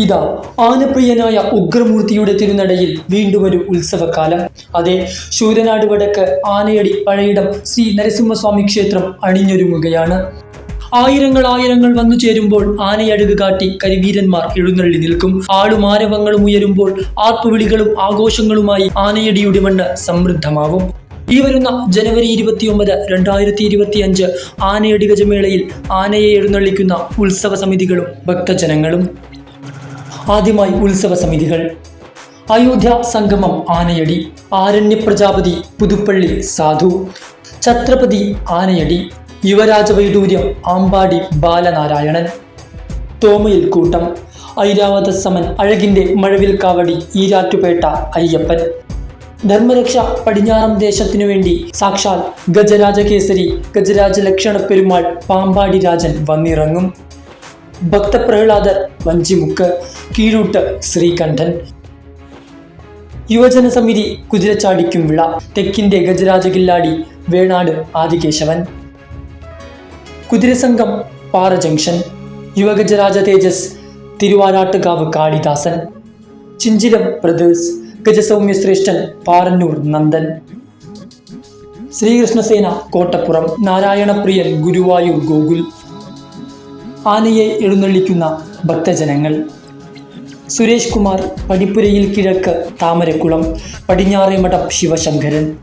ഇതാ ആനപ്രിയനായ ഉഗ്രമൂർത്തിയുടെ തിരുനടയിൽ വീണ്ടും ഒരു ഉത്സവകാലം. അതെ ശൂരനാട് വടക്ക് ആനയടി പഴയിടം ശ്രീ നരസിംഹസ്വാമി ക്ഷേത്രം അണിഞ്ഞൊരുങ്ങുകയാണ്. ആയിരങ്ങൾ ആയിരങ്ങൾ വന്നു ചേരുമ്പോൾ ആനയടുക് കാട്ടി കരിവീരന്മാർ എഴുന്നള്ളി നിൽക്കും. ആളും ആരവങ്ങളും ഉയരുമ്പോൾ ആർപ്പുവിളികളും ആഘോഷങ്ങളുമായി ആനയടിയുടെ മണ്ണ് സമൃദ്ധമാവും. ഈ വരുന്ന ജനുവരി ഇരുപത്തിയൊമ്പത് രണ്ടായിരത്തി ഇരുപത്തി അഞ്ച് ആനയടി ഗജമേളയിൽ ആനയെ എഴുന്നള്ളിക്കുന്ന ഉത്സവ സമിതികളും ഭക്തജനങ്ങളും. ആദ്യമായി ഉത്സവ സമിതികൾ. അയോധ്യ സംഗമം ആനയടി. ആരണ്യ പ്രജാപതി പുതുപ്പള്ളി സാധു. ഛത്രപതി ആനയടി. യുവരാജ വൈഡൂര്യം ആമ്പാടി ബാലനാരായണൻ. തോമയിൽ കൂട്ടം. ഐരാവത സമൻ അഴകിന്റെ മഴവിൽ കാവടി ഈരാറ്റുപേട്ട അയ്യപ്പൻ. ധർമ്മരക്ഷ പടിഞ്ഞാറം ദേശത്തിനു വേണ്ടി സാക്ഷാൽ ഗജരാജകേസരി ഗജരാജ ലക്ഷണ പെരുമാൾ പാമ്പാടി രാജൻ വന്നിറങ്ങും. ഭക്തപ്രഹ്ലാദർ വഞ്ചിമുക്ക് കീഴൂട്ട് ശ്രീകണ്ഠൻ. യുവജന സമിതി കുതിരച്ചാടിക്കും വിള. തെക്കിന്റെ ഗജരാജ കില്ലാടി വേണാട് ആദികേശവൻ. കുതിരസംഘം പാറ ജംഗ്ഷൻ. യുവഗജരാജ തേജസ് തിരുവാരാട്ടുകാവ് കാളിദാസൻ. ചിഞ്ചിലം ബ്രദേഴ്സ് ഗജസൗമ്യ ശ്രേഷ്ഠൻ പാറന്നൂർ നന്ദൻ. ശ്രീകൃഷ്ണസേന കോട്ടപ്പുറം. നാരായണപ്രിയൻ ഗുരുവായൂർ ഗോകുൽ. ആനയെ എഴുന്നള്ളിക്കുന്ന ഭക്തജനങ്ങൾ. സുരേഷ് കുമാർ പടിപ്പുരയിൽ കിഴക്ക് താമരക്കുളം പടിഞ്ഞാറേ മഠം ശിവശങ്കരൻ.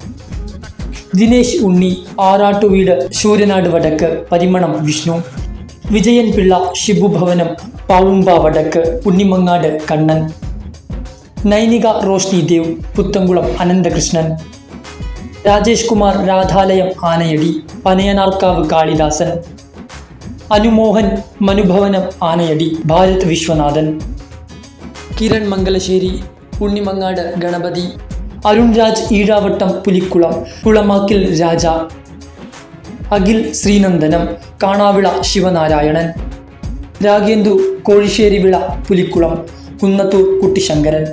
ദിനേശ് ഉണ്ണി ആറാട്ടുവീട് ശൂരനാട് വടക്ക് പരിമണം വിഷ്ണു. വിജയൻ പിള്ള ശിബുഭവനം പാവുമ്പ വടക്ക് Unnimangad Kannan. Nainika Roshni Dev Puthankulam Ananthakrishnan. Rajesh Kumar Radhalayam Anayadi Panayanarkavu Kalidasan. Anumohan Manubhavanam Anayadi Bharath Viswanathan. Kiran Mangalassery Unnimangad Ganapathi. Arun Raj Ezhavattam Pulikkulam Kulamakkil Raja. Akhil Sreenandanam Kanavila Sivanarayanan. Ragendu Kozhisserivila Pulikkulam Kunnathur Kuttisankaran.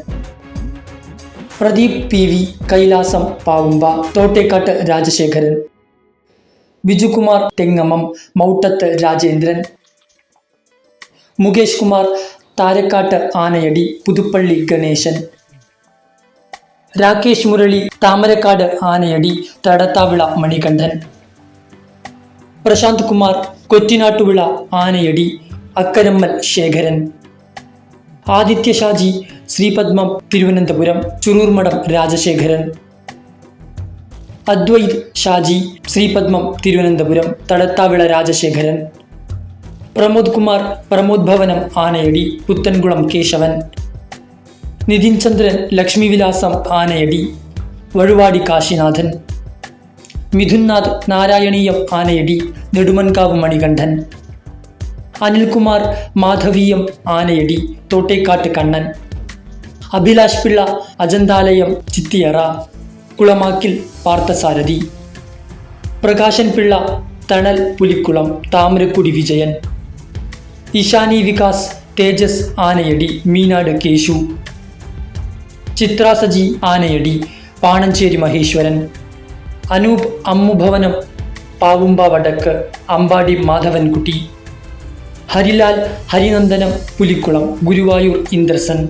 Pradeep P V Kailasam Pavumba Thottekkattu Rajasekharan. Bijukumar Thengamam മൗട്ടത്ത് രാജേന്ദ്രൻ മുകേഷ് കുമാർ താരക്കാട്ട് ആനയടി പുതുപ്പള്ളി ഗണേശൻ രാകേഷ് മുരളി താമരക്കാട് ആനയടി തടത്താവിള മണികണ്ഠൻ പ്രശാന്ത് കുമാർ കൊറ്റിനാട്ടുവിള ആനയടി അക്കരമ്മൽ ശേഖരൻ ആദിത്യ ഷാജി ശ്രീപത്മം തിരുവനന്തപുരം ചുറൂർമഠം രാജശേഖരൻ അദ്വൈത് ഷാജി ശ്രീപത്മം തിരുവനന്തപുരം തടത്താവിള രാജശേഖരൻ പ്രമോദ് കുമാർ പ്രമോദ് ഭവനം ആനയടി പുത്തൻകുളം കേശവൻ നിതിൻ ചന്ദ്രൻ ലക്ഷ്മി വിലാസം ആനയടി വഴുവാടി കാശിനാഥൻ മിഥുൻനാഥ് നാരായണീയം ആനയടി നെടുമൻകാവ് മണികണ്ഠൻ അനിൽകുമാർ മാധവീയം ആനയടി തോട്ടേക്കാട്ട് കണ്ണൻ അഭിലാഷ് പിള്ള അജന്താലയം ചിത്തിയറ കുളമാക്കിൽ പാർത്ഥസാരഥി പ്രകാശൻ പിള്ള തണൽ പുലിക്കുളം താമരക്കുടി വിജയൻ. ഇഷാനി വികാസ് തേജസ് ആനയടി മീനാട് കേശു. ചിത്രാസജി ആനയടി പാണഞ്ചേരി മഹേശ്വരൻ. അനൂപ് അമ്മുഭവനം പാവുമ്പ വടക്ക് അമ്പാടി മാധവൻകുട്ടി. ഹരിലാൽ ഹരിനന്ദനം പുലിക്കുളം ഗുരുവായൂർ ഇന്ദ്രസൻ.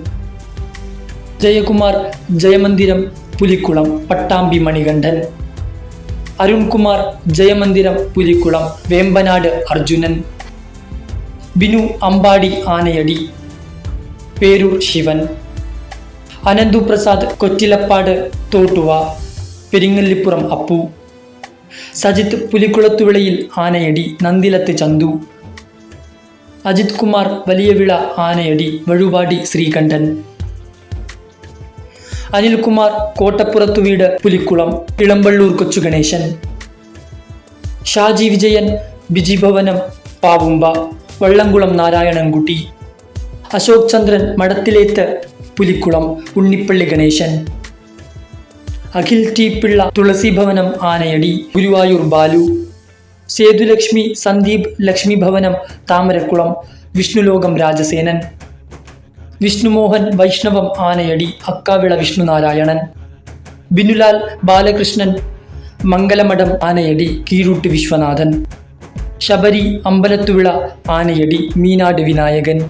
ജയകുമാർ ജയമന്ദിരം പുലിക്കുളം പട്ടാമ്പി മണികണ്ഠൻ. അരുൺകുമാർ ജയമന്ദിരം പുലിക്കുളം വേമ്പനാട് അർജുനൻ. ബിനു അമ്പാടി ആനയടി. പേരൂർ ശിവൻ. അനന്തുപ്രസാദ് കൊറ്റിലപ്പാട് തോട്ടുവ പെരിങ്ങല്ലിപ്പുറം അപ്പു. സജിത്ത് പുലിക്കുളത്തുവിളയിൽ ആനയടി നന്ദിലത്ത് ചന്തു. അജിത് കുമാർ വലിയവിള ആനയടി വഴുവാടി ശ്രീകണ്ഠൻ. അനിൽകുമാർ കോട്ടപ്പുറത്തു വീട് പുലിക്കുളം ഇളമ്പള്ളൂർ കൊച്ചു ഗണേശൻ. ഷാജി വിജയൻ ബിജിഭവനം പാവുമ്പ വള്ളംകുളം നാരായണൻകുട്ടി. അശോക് ചന്ദ്രൻ മഠത്തിലേത്ത് പുലിക്കുളം ഉണ്ണിപ്പള്ളി ഗണേശൻ. അഖിൽ ടി പിള്ള തുളസി ഭവനം ആനയടി ഗുരുവായൂർ ബാലു. സേതുലക്ഷ്മി സന്ദീപ് ലക്ഷ്മി ഭവനം താമരക്കുളം വിഷ്ണുലോകം രാജസേനൻ. വിഷ്ണുമോഹൻ വൈഷ്ണവം ആനയടി അക്കാവിള വിഷ്ണുനാരായണൻ. ബിനുലാൽ ബാലകൃഷ്ണൻ മംഗലമഠം ആനയടി കീഴൂട്ട് വിശ്വനാഥൻ. ശബരി അമ്പലത്തുവിള ആനയടി മീനാട് വിനായകൻ.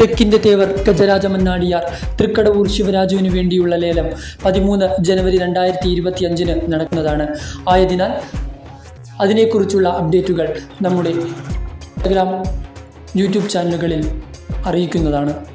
തെക്കിന്റെ തേവർ ഗജരാജ മന്നാടിയാർ തൃക്കടവൂർ ശിവരാജുവിന് വേണ്ടിയുള്ള ലേലം പതിമൂന്ന് ജനുവരി രണ്ടായിരത്തി ഇരുപത്തി അഞ്ചിന് നടക്കുന്നതാണ്. ആയതിനാൽ അതിനെക്കുറിച്ചുള്ള അപ്ഡേറ്റുകൾ നമ്മുടെ ഇൻസ്റ്റഗ്രാം യൂട്യൂബ് ചാനലുകളിൽ അറിയിക്കുന്നതാണ്.